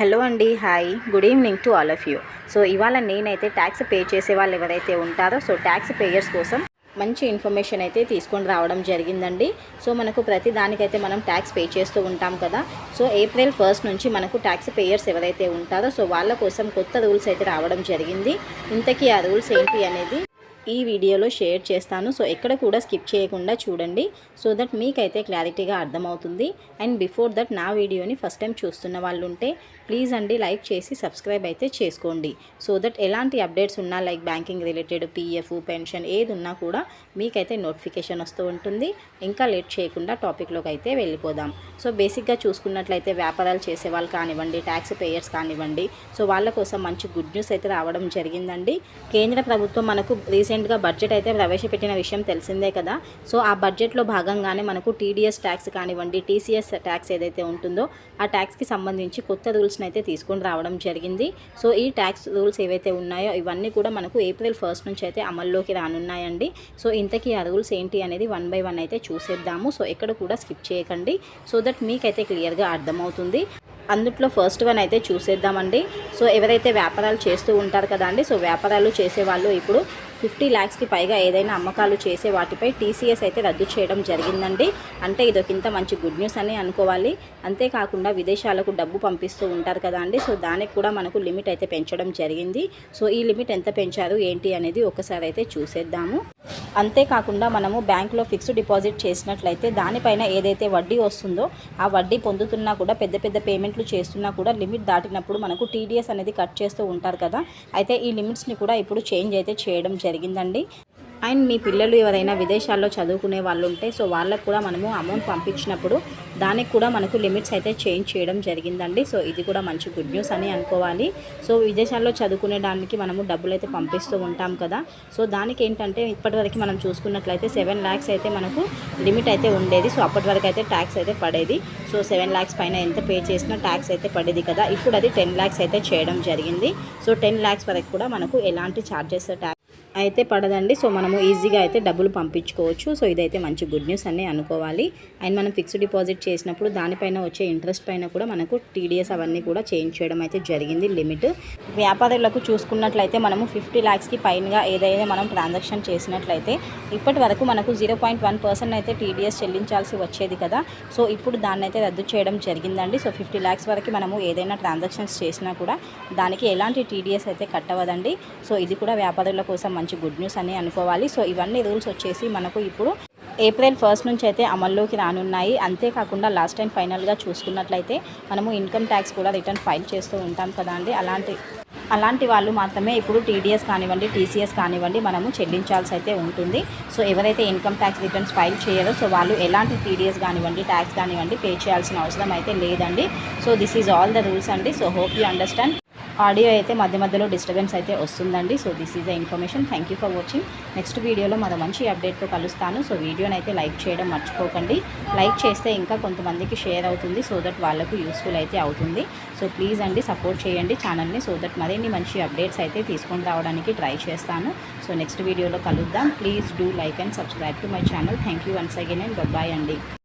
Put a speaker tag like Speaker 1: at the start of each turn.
Speaker 1: Hello అండి hi. Good evening to all of you. So ఇవాళ నేనైతే ట్యాక్స్ పే చేసే వాళ్ళు ఎవరైతే ఉంటారో సో ట్యాక్స్ పేయర్స్ కోసం మంచి ఇన్ఫర్మేషన్ అయితే తీసుకొని రావడం జరిగిందండి. సో మనకు ప్రతి దానికైతే మనం ట్యాక్స్ పే చేస్తూ ఉంటాం కదా. సో ఏప్రిల్ ఫస్ట్ నుంచి మనకు ట్యాక్స్ పేయర్స్ ఎవరైతే ఉంటారో సో వాళ్ళ కోసం కొత్త రూల్స్ అయితే రావడం జరిగింది. ఇంతకీ ఆ రూల్స్ ఏంటి అనేది ఈ వీడియోలో షేర్ చేస్తాను. సో ఎక్కడ కూడా స్కిప్ చేయకుండా చూడండి. సో దట్ మీకైతే క్లారిటీగా అర్థమవుతుంది. అండ్ బిఫోర్ దట్ నా వీడియోని ఫస్ట్ టైం చూస్తున్న వాళ్ళు ఉంటే ప్లీజ్ అండి లైక్ చేసి సబ్స్క్రైబ్ అయితే చేసుకోండి. సో దట్ ఎలాంటి అప్డేట్స్ ఉన్నా like banking related PF pension ఏది ఉన్నా కూడా మీకైతే నోటిఫికేషన్ వస్తూ ఉంటుంది. ఇంకా లేట్ చేయకుండా టాపిక్లోకి అయితే వెళ్ళిపోదాం. సో బేసిక్గా చూసుకున్నట్లయితే వ్యాపారాలు చేసే వాళ్ళు కానివ్వండి ట్యాక్స్ పేయర్స్ కానివ్వండి. సో వాళ్ళ కోసం మంచి గుడ్ న్యూస్ అయితే రావడం జరిగిందండి. కేంద్ర ప్రభుత్వం మనకు రీసెంట్ రీసెంట్గా బడ్జెట్ అయితే ప్రవేశపెట్టిన విషయం తెలిసిందే కదా. సో ఆ బడ్జెట్లో భాగంగానే మనకు టీడీఎస్ ట్యాక్స్ కానివ్వండి టీసీఎస్ ట్యాక్స్ ఏదైతే ఉంటుందో ఆ ట్యాక్స్కి సంబంధించి కొత్త రూల్స్ని అయితే తీసుకొని రావడం జరిగింది. సో ఈ ట్యాక్స్ రూల్స్ ఏవైతే ఉన్నాయో ఇవన్నీ కూడా మనకు ఏప్రిల్ ఫస్ట్ నుంచి అయితే అమల్లోకి రానున్నాయండి. సో ఇంతకీ ఆ రూల్స్ ఏంటి అనేది వన్ బై వన్ అయితే చూసేద్దాము. సో ఎక్కడ కూడా స్కిప్ చేయకండి. సో దట్ మీకైతే క్లియర్గా అర్థమవుతుంది. అందుట్లో ఫస్ట్ వన్ అయితే చూసేద్దామండి. సో ఎవరైతే వ్యాపారాలు చేస్తూ ఉంటారు కదా అండి సో వ్యాపారాలు చేసేవాళ్ళు ఇప్పుడు ఫిఫ్టీ ల్యాక్స్కి పైగా ఏదైనా అమ్మకాలు చేసే వాటిపై టీసీఎస్ అయితే రద్దు చేయడం జరిగిందండి. అంటే ఇదొకింత మంచి గుడ్ న్యూస్ అని అనుకోవాలి. అంతేకాకుండా విదేశాలకు డబ్బు పంపిస్తూ ఉంటారు కదా అండి. సో దానికి కూడా మనకు లిమిట్ అయితే పెంచడం జరిగింది. సో ఈ లిమిట్ ఎంత పెంచారు ఏంటి అనేది ఒకసారి అయితే చూసేద్దాము. అంతేకాకుండా మనము బ్యాంకులో ఫిక్స్డ్ డిపాజిట్ చేసినట్లయితే దానిపైన ఏదైతే వడ్డీ వస్తుందో ఆ వడ్డీ పొందుతున్నా కూడా పెద్ద పెద్ద పేమెంట్లు చేస్తున్నా కూడా లిమిట్ దాటినప్పుడు మనకు టీడీఎస్ అనేది కట్ చేస్తూ ఉంటారు కదా. అయితే ఈ లిమిట్స్ని కూడా ఇప్పుడు చేంజ్ అయితే చేయడం జరిగింది జరిగిందండి. అండ్ మీ పిల్లలు ఎవరైనా విదేశాల్లో చదువుకునే వాళ్ళు ఉంటే సో వాళ్ళకు కూడా మనము అమౌంట్ పంపించినప్పుడు దానికి కూడా మనకు లిమిట్స్ అయితే చేంజ్ చేయడం జరిగిందండి. సో ఇది కూడా మంచి గుడ్ న్యూస్ అని అనుకోవాలి. సో విదేశాల్లో చదువుకునే దానికి మనము డబ్బులు అయితే పంపిస్తూ ఉంటాం కదా. సో దానికి ఏంటంటే ఇప్పటివరకు మనం చూసుకున్నట్లయితే సెవెన్ ల్యాక్స్ అయితే మనకు లిమిట్ అయితే ఉండేది. సో అప్పటి వరకు అయితే ట్యాక్స్ అయితే పడేది. సో సెవెన్ ల్యాక్స్ పైన ఎంత పే చేసినా ట్యాక్స్ అయితే పడేది కదా. ఇప్పుడు అది టెన్ ల్యాక్స్ అయితే చేయడం జరిగింది. సో టెన్ ల్యాక్స్ వరకు కూడా మనకు ఎలాంటి ఛార్జెస్ ట్యాక్స్ అయితే పడదండి. సో మనము ఈజీగా అయితే డబ్బులు పంపించుకోవచ్చు. సో ఇదైతే మంచి గుడ్ న్యూస్ అని అనుకోవాలి. అండ్ మనం ఫిక్స్డ్ డిపాజిట్ చేసినప్పుడు దానిపైన వచ్చే ఇంట్రెస్ట్ పైన కూడా మనకు టీడీఎస్ అవన్నీ కూడా చేంజ్ చేయడం అయితే జరిగింది లిమిట్. వ్యాపారులకు చూసుకున్నట్లయితే మనము ఫిఫ్టీ ల్యాక్స్కి పైనగా ఏదైతే మనం ట్రాన్సాక్షన్ చేసినట్లయితే ఇప్పటి వరకు మనకు జీరో పాయింట్ వన్ పర్సెంట్ అయితే టీడీఎస్ చెల్లించాల్సి వచ్చేది కదా. సో ఇప్పుడు దాన్ని అయితే రద్దు చేయడం జరిగిందండి. సో ఫిఫ్టీ ల్యాక్స్ వరకు మనము ఏదైనా ట్రాన్సాక్షన్స్ చేసినా కూడా దానికి ఎలాంటి టీడీఎస్ అయితే కట్టవదండి. సో ఇది కూడా వ్యాపారుల కోసం మంచి గుడ్ న్యూస్ అని అనుకోవాలి. సో ఇవన్నీ రూల్స్ వచ్చేసి మనకు ఇప్పుడు ఏప్రిల్ ఫస్ట్ నుంచి అయితే అమల్లోకి రానున్నాయి. అంతేకాకుండా లాస్ట్ టైం ఫైనల్గా చూసుకున్నట్లయితే మనము ఇన్కమ్ ట్యాక్స్ కూడా రిటర్న్ ఫైల్ చేస్తూ ఉంటాం కదా అండి. అలాంటి అలాంటి వాళ్ళు మాత్రమే ఇప్పుడు టీడీఎస్ కానివ్వండి టీసీఎస్ కానివ్వండి మనము చెల్లించాల్సి అయితే ఉంటుంది. సో ఎవరైతే ఇన్కమ్ ట్యాక్స్ రిటర్న్స్ ఫైల్ చేయరో సో వాళ్ళు ఎలాంటి టీడీఎస్ కానివ్వండి ట్యాక్స్ కానివ్వండి పే చేయాల్సిన అవసరం అయితే లేదండి. So this is all the rules అండి. So hope you understand audio అయితే మధ్య మధ్యలో డిస్టర్బెన్స్ అయితే వస్తుందండి. So this is the information thank you for watching next వీడియోలో మరో మంచి అప్డేట్తో కలుస్తాను. సో వీడియోని అయితే లైక్ చేయడం మర్చిపోకండి. లైక్ చేస్తే ఇంకా కొంతమందికి షేర్ అవుతుంది. సో దట్ వాళ్ళకు యూస్ఫుల్ అయితే అవుతుంది. సో ప్లీజ్ అండి సపోర్ట్ చేయండి ఛానల్ని సో దట్ మరిన్ని మంచి అప్డేట్స్ అయితే తీసుకొని రావడానికి ట్రై చేస్తాను. సో నెక్స్ట్ వీడియోలో కలుద్దాం. Please do like and subscribe to my channel thank you once again and bye అండి.